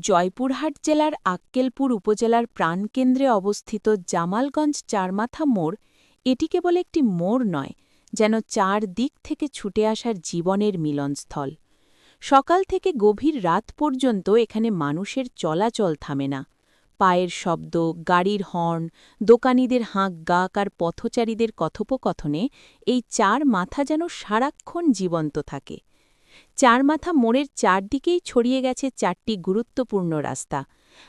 জয়পুরহাট জেলার আক্কেলপুর উপজেলার প্রাণকেন্দ্রে অবস্থিত জামালগঞ্জ চারমাথা মোড় এটি কেবল একটি মোড় নয়, যেন চার দিক থেকে ছুটে আসার জীবনের মিলনস্থল। সকাল থেকে গভীর রাত পর্যন্ত এখানে মানুষের চলাচল থামে না। পায়ের শব্দ, গাড়ির হর্ন, দোকানিদের হাঁক গাক আর পথচারীদের কথোপকথনে এই চার মাথা যেন সারাক্ষণ জীবন্ত থাকে। চার মাথা মোড়ের চারদিকেই ছড়িয়ে গেছে চারটি গুরুত্বপূর্ণ রাস্তা।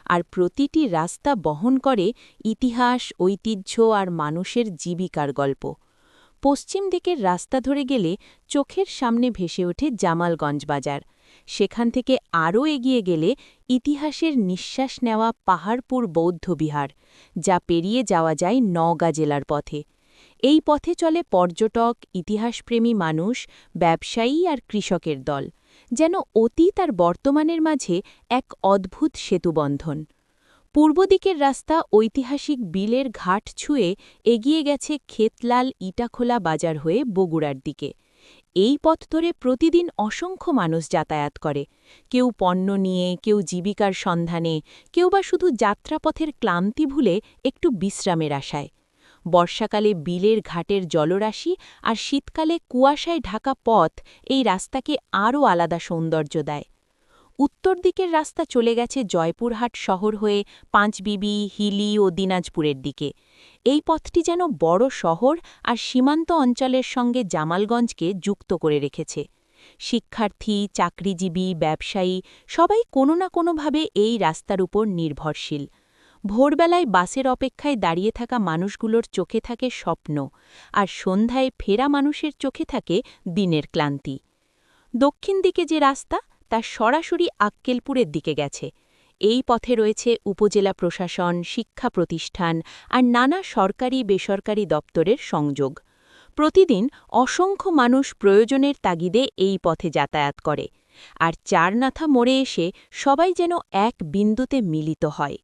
আর প্রতিটি রাস্তা বহন করে ইতিহাস, ঐতিহ্য আর মানুষের জীবিকার গল্প। পশ্চিম দিকের রাস্তা ধরে গেলে চোখের সামনে ভেসে ওঠে জামালগঞ্জ বাজার। সেখান থেকে আরও এগিয়ে গেলে ইতিহাসের নিঃশ্বাস নেওয়া পাহাড়পুর বৌদ্ধবিহার, যা পেরিয়ে যাওয়া যায় নওগাঁ জেলার পথে। এই পথে চলে পর্যটক, ইতিহাসপ্রেমী মানুষ, ব্যবসায়ী আর কৃষকের দল, যেন অতীত আর বর্তমানের মাঝে এক অদ্ভুত সেতুবন্ধন। পূর্ব দিকের রাস্তা ঐতিহাসিক বিলের ঘাট ছুঁয়ে এগিয়ে গেছে ক্ষেতলাল ইটাখোলা বাজার হয়ে বগুড়ার দিকে। এই পথ ধরে প্রতিদিন অসংখ্য মানুষ যাতায়াত করে। কেউ পণ্য নিয়ে, কেউ জীবিকার সন্ধানে, কেউ বা শুধু যাত্রাপথের ক্লান্তি ভুলে একটু বিশ্রামের আশায়। বর্ষাকালে বিলের ঘাটের জলরাশি আর শীতকালে কুয়াশায় ঢাকা পথ এই রাস্তাকে আরও আলাদা সৌন্দর্য দেয়। উত্তর দিকের রাস্তা চলে গেছে জয়পুরহাট শহর হয়ে পাঁচবিবি, হিলি ও দিনাজপুরের দিকে। এই পথটি যেন বড় শহর আর সীমান্ত অঞ্চলের সঙ্গে জামালগঞ্জকে যুক্ত করে রেখেছে। শিক্ষার্থী, চাকরিজীবী, ব্যবসায়ী সবাই কোনো না কোনোভাবে এই রাস্তার উপর নির্ভরশীল। ভোরবেলায় বাসের অপেক্ষায় দাঁড়িয়ে থাকা মানুষগুলোর চোখে থাকে স্বপ্ন, আর সন্ধ্যায় ফেরা মানুষের চোখে থাকে দিনের ক্লান্তি। দক্ষিণ দিকে যে রাস্তা, তা সরাসরি আক্কেলপুরের দিকে গেছে। এই পথে রয়েছে উপজেলা প্রশাসন, শিক্ষা প্রতিষ্ঠান আর নানা সরকারি বেসরকারি দপ্তরের সংযোগ। প্রতিদিন অসংখ্য মানুষ প্রয়োজনের তাগিদে এই পথে যাতায়াত করে, আর চারনাথা মোড়ে এসে সবাই যেন এক বিন্দুতে মিলিত হয়।